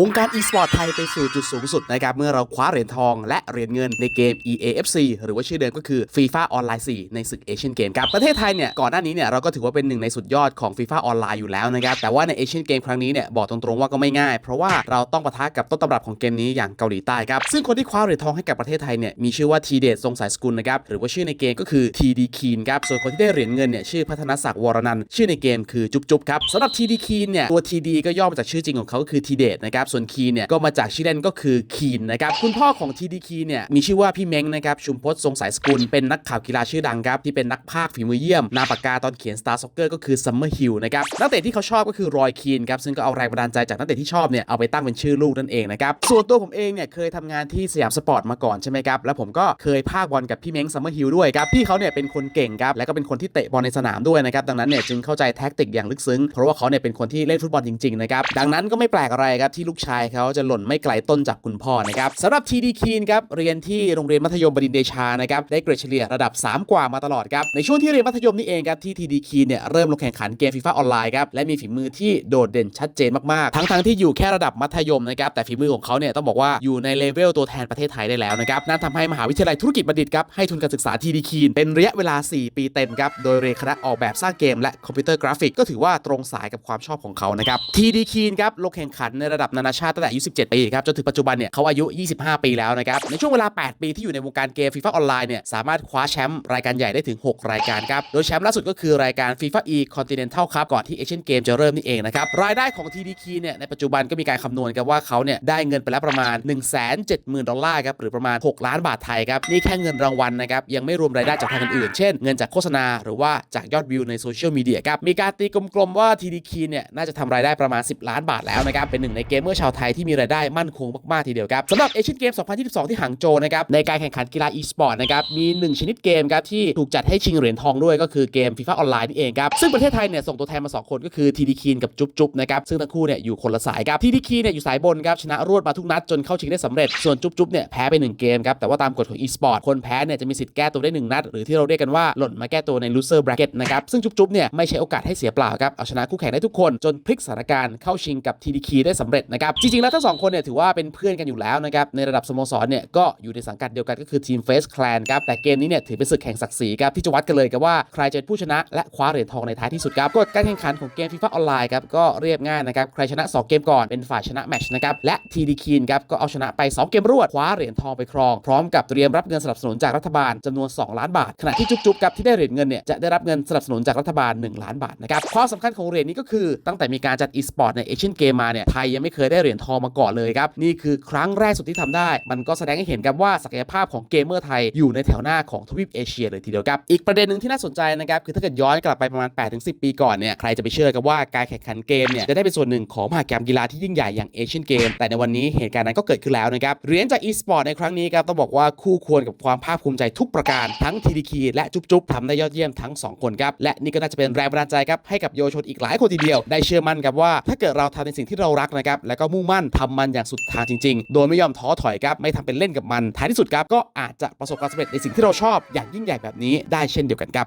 วงการ e-sport ไทยไปสู่จุดสูงสุดนะครับเมื่อเราคว้าเหรียญทองและเหรียญเงินในเกม EAFC หรือว่าชื่อเดิมก็คือ FIFA Online 4ในศึกเอเชียนเกมครับประเทศไทยเนี่ยก่อนหน้านี้เนี่ยเราก็ถือว่าเป็นหนึ่งในสุดยอดของ FIFA Online อยู่แล้วนะครับแต่ว่าในเอเชียนเกมครั้งนี้เนี่ยบอกตรงๆว่าก็ไม่ง่าย เพราะว่าเราต้องปะทะกับต้นตำรับของเกมนี้อย่างเกาหลีใต้ครับซึ่งคนที่คว้าเหรียญทองให้กับประเทศไทยเนี่ยมีชื่อว่าทีเดชทรงสายสกุลนะครับหรือว่าชื่อในเกมก็คือ TD Keen ครับส่วนคนที่ได้เหรียญเงินเนี่ยชื่อพัฒนศักดิ์วรนันชื่อในเกมคือจุ๊บจุ๊บครับสำหรับ TD Keen เนี่ยตัว TD ก็ย่อมาจากชื่อจริงของเขาก็คือทีเดชนะครับส่วน Keen เนี่ยก็มาจากชื่อเล่นก็คือ Keen นะครับคุณพ่อของ TD Keen เนี่ยมีชื่อว่าพี่เม้งนะครับชุมพจน์ทรงสายสกุลเป็นนักข่าวกีฬาชื่อดังครับที่เป็นนักพากย์ฝีมือเยี่ยมนามปากกาตอนเขียน Star Soccer ก็คือ Summer Hill นะครับนักเตะที่เขาชอบก็คือรอยคีนครับซึ่งก็เอาแรงบันดาลใจจากนักเตะที่ชอบเนี่ยเอาไปตั้งเป็นชื่อลูกนั่นเองนะครับส่วนตัวผมเองเนี่ยเคยทำงานที่สยามสปอร์ตมาก่อนใช่ไหมครับแล้วผมก็เคยพากย์บอลกับพี่เม้ง Summer Hill ด้วยครับพี่เขาเนี่ยเป็นคนเก่งครับและก็เป็นคนที่เตะบอลในสนามด้วยนะครับดังนั้นเนี่ยจึงเข้าใจแท็กติกอย่างลึกซึ้งเพราะว่าเขาเนี่ยเป็นคนที่เล่นฟุตบอลจริงๆนะครับดังนั้นก็ไม่แปลกอะไรครับที่ลูกชายเขาจะหล่นไม่ไกลต้นจากคุณพ่อนะครับสำหรับ TD Keen ครับเรียนที่โรงเรียนมัธยมบดินเดชานะครับได้เกรดเฉลี่ยระดับ 3 กว่ามาตลอดครับในช่วงที่เรียนมัธยมนี่เองครับที่ TD Keen เนี่ยเริ่มลงแข่งขันเกมฟีฟ่าออนไลน์ครับและมีฝีมือที่โดดเด่นชัดเจนมากๆ ทั้งๆที่อยู่แค่ระดับมัธยมนะครับแต่ฝีมือของเขาเนี่ยต้องบอกว่าอยู่ในเลเวลตัวแทนประเทศไทยได้แล้วนะครับนั่นทำให้มหาวิทยาลัยธุรกิจบัณฑิตครับให้ทุนการศึกษา TD Keen เป็นระยะเวลา 4 ปีเต็มครับโดยเรียนคณะออกแบบสร้างเกมและคอมพิวเตอร์กราฟิกก็ถือว่าตรงสายกับความชอบของเขานะครับ TD Keen ครับลงแข่งขันในระดับนานาชาติตั้งแต่อายุ 17 ปีครับจนถึงปัจจุบันเนี่ยเขาอายุ 25 ปีแล้วนะครับในช่วงเวลา 8 ปีที่อยู่ในวงการเกม FIFA ออนไลน์เนี่ยสามารถคว้าแชมป์รายการใหญ่ได้ถึง 6 รายการครับโดยแชมป์ล่าสุดก็คือรายการ FIFA E Continental Cup ก่อนที่ Asian Game จะเริ่มนี่เองนะครับรายได้ของ TDK เนี่ยในปัจจุบันก็มีการคำนวณกันว่าเขาเนี่ยได้เงินไปแล้วประมาณ 170,000ดอลลาร์ครับหรือประมาณ 6 ล้านบาทไทยครับนี่แค่เงินรางวัลนะครับยังไม่รวมรายได้จากทางอื่นๆเช่นเงินจากโฆษณาหรือว่าจากยอดวิวในโซเชียลมีเดียครับมีการตีกลมๆว่า TDK เนี่ยน่าจะทำรายได้ประมาณ 10 ล้านบาทแล้วนะครับเป็นหนึ่งในเกมเมอร์อร์ชาวไทยที่มีรายได้มั่นคงมากๆทีเดียวครับสำหรับเอเชียนเกม 2022 ที่หางโจวนะครับในการแข่งขันกีฬา e-sport นะครับมี 1 ชนิดเกมครับที่ถูกจัดให้ชิงเหรียญทองด้วยก็คือเกม FIFA ออนไลน์นี่เองครับซึ่งประเทศไทยเนี่ยส่งตัวแทนมา 2 คนก็คือ TD Keen กับจุ๊บจุ๊บนะครับซึ่งทั้งคู่เนี่ยอยู่คนละสายครับ TD Keen เนี่ยอยู่สายบนครับชนะรวดมาทุกนัดจนเข้าชิงได้สำเร็จส่วนจุ๊บจุ๊บเนี่ยแพ้ไป 1 เกมครับแต่ว่าตามกฎของ e-sport คนแพ้เนี่ยจะมีสิทธิ์แก้ตัวได้ 1 นัด หรือที่เราเรียกกันว่าหล่นมาแก้ตัวใน loser bracket นะครับซึ่งจุ๊บจุ๊บเนี่ยไม่ใช่โอกาสให้เสียเปล่าครับเอาชนะคู่แข่งได้ทุกคนจนพลิกสถานการณ์เข้าชิงกับ TD Keen ได้สำเร็จนะครับจริงๆแล้วทั้งสองคนเนี่ยถือว่าเป็นเพื่อนกันอยู่แล้วนะครับในระดับสโมสรเนี่ยก็อยู่ในสังกัดเดียวกันก็คือทีม Face Clan ครับแต่เกมนี้เนี่ยถือเป็นศึกแข่งศักดิ์ศรีครับที่จะวัดกันเลยกับว่าใครจะเป็นผู้ชนะและคว้าเหรียญทองในท้ายที่สุดครับกฎการแข่งขันของเกม FIFA ออนไลน์ครับก็เรียบง่ายนะครับใครชนะ 2 เกมก่อนเป็นฝ่ายชนะแมชนะครับและ TD Keen ครับก็เอาชนะไป 2 เกมรวดคว้าเหรียญทองไปครองพร้อมกับเตรียมรับเงินสนับสนุนจากรัฐบาลจำนวน 2 ล้านบาท ขณะที่จุ๊บๆครับที่ได้เหรียญเงินเนี่ยจะได้รับเงินสนับสนุนจากรัฐบาล 1 ล้านบาทนะครับความสำคัญของเหรียญนี้ก็คือตั้งแต่มีการจัด e-sport ในเอเชียนเกมมาเนี่ยไทยยังไม่เคยยได้เหรียญทองมาก่อนเลยครับ นี่คือครั้งแรกสุดที่ทำได้ มันก็แสดงให้เห็นครับว่าศักยภาพของเกมเมอร์ไทยอยู่ในแถวหน้าของทวีปเอเชียเลยทีเดียวครับ อีกประเด็นหนึ่งที่น่าสนใจนะครับคือถ้าเกิดย้อนกลับไปประมาณ 8-10 ปีก่อนเนี่ยใครจะไปเชื่อกันว่าการแข่งขันเกมเนี่ยจะได้เป็นส่วนหนึ่งของมหกรรมกีฬาที่ยิ่งใหญ่อย่างเอเชียนเกมแต่ในวันนี้เหตุการณ์นั้นก็เกิดขึ้นแล้วนะครับเหรียญจาก e-sport ในครั้งนี้ครับต้องบอกว่าคู่ควรกับความภาคภูมิใจทุกประการทั้งทีดีคีและจุ๊บจุ๊บทำได้ยอดเยี่ยมทั้งสองคนครับและนี่ก็น่าจะเป็นแรงบันดาลใจครับให้กับเยาวชนอีกหลายคนทีเดียวได้เชื่อมั่นครับว่าถ้าเกิดเราทำในสิ่งที่เรารักนะครับแแล้วก็มุ่งมั่นทำมันอย่างสุดทางจริง ๆ โดยไม่ยอมท้อถอยครับไม่ทำเป็นเล่นกับมันท้ายที่สุดครับก็อาจจะประสบความสำเร็จในสิ่งที่เราชอบอย่างยิ่งใหญ่แบบนี้ได้เช่นเดียวกันครับ